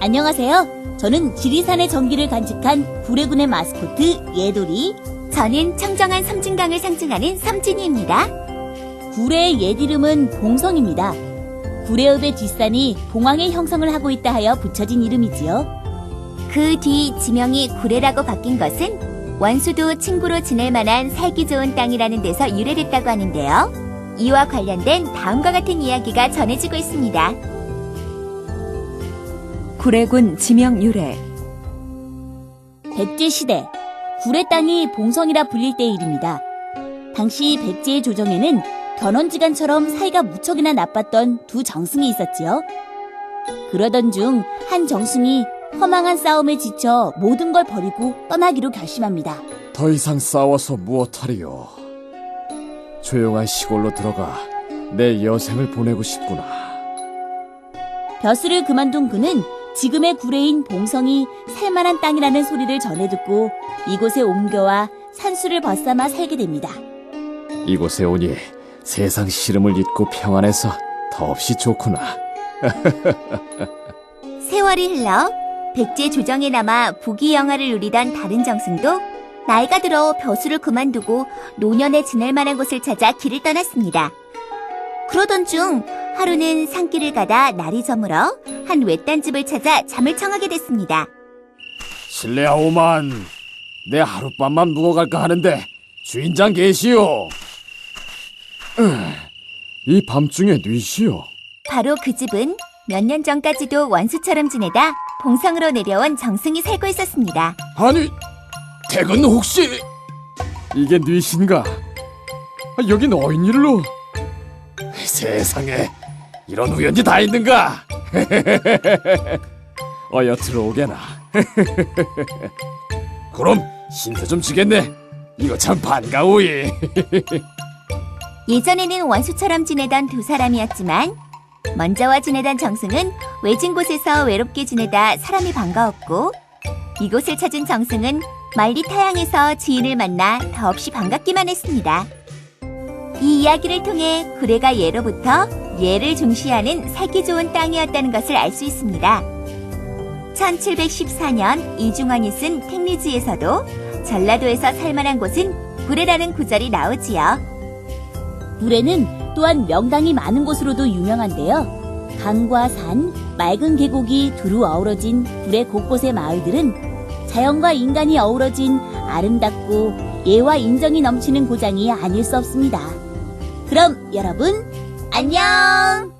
안녕하세요. 저는 지리산의 전기를 간직한 구례군의 마스코트 예돌이. 저는 청정한 삼진강을 상징하는 삼진이입니다. 구례의 옛 이름은 봉성입니다. 구례읍의 뒷산이 봉황의 형성을 하고 있다 하여 붙여진 이름이지요. 그 뒤 지명이 구례라고 바뀐 것은 원수도 친구로 지낼 만한 살기 좋은 땅이라는 데서 유래됐다고 하는데요. 이와 관련된 다음과 같은 이야기가 전해지고 있습니다. 구례군 지명 유래 백제 시대 구례 땅이 봉성이라 불릴 때의 일입니다. 당시 백제의 조정에는 견원지간처럼 사이가 무척이나 나빴던 두 정승이 있었지요. 그러던 중 한 정승이 허망한 싸움에 지쳐 모든 걸 버리고 떠나기로 결심합니다. 더 이상 싸워서 무엇하리요. 조용한 시골로 들어가 내 여생을 보내고 싶구나. 벼슬을 그만둔 그는 지금의 구례인 봉성이 살만한 땅이라는 소리를 전해 듣고 이곳에 옮겨와 산수를 벗삼아 살게 됩니다. 이곳에 오니 세상 시름을 잊고 평안해서 더없이 좋구나. 세월이 흘러 백제 조정에 남아 부귀 영화를 누리던 다른 정승도 나이가 들어 벼슬을 그만두고 노년에 지낼 만한 곳을 찾아 길을 떠났습니다. 그러던 중 하루는 산길을 가다 날이 저물어 한 외딴 집을 찾아 잠을 청하게 됐습니다. 실례하오만, 내 하룻밤만 묵어갈까 하는데 주인장 계시오. 으, 이 밤중에 뉘시오. 바로 그 집은 몇 년 전까지도 원수처럼 지내다 봉성으로 내려온 정승이 살고 있었습니다. 아니, 댁은 혹시 이게 뉘신가? 아, 여긴 어인일로? 세상에 이런 우연이 다 있는가? 어여 들어오게나. 그럼 신세 좀 지겠네. 이거 참 반가우이. 예전에는 원수처럼 지내던 두 사람이었지만 먼저와 지내던 정승은 외진 곳에서 외롭게 지내다 사람이 반가웠고 이곳을 찾은 정승은 말리 타양에서 지인을 만나 더없이 반갑기만 했습니다. 이 이야기를 통해 구례가 예로부터 예를 중시하는 살기 좋은 땅이었다는 것을 알 수 있습니다. 1714년 이중환이 쓴 택리지에서도 전라도에서 살만한 곳은 구례라는 구절이 나오지요. 구례는 또한 명당이 많은 곳으로도 유명한데요. 강과 산, 맑은 계곡이 두루 어우러진 구례 곳곳의 마을들은 자연과 인간이 어우러진 아름답고 예와 인정이 넘치는 고장이 아닐 수 없습니다. 그럼 여러분, 안녕!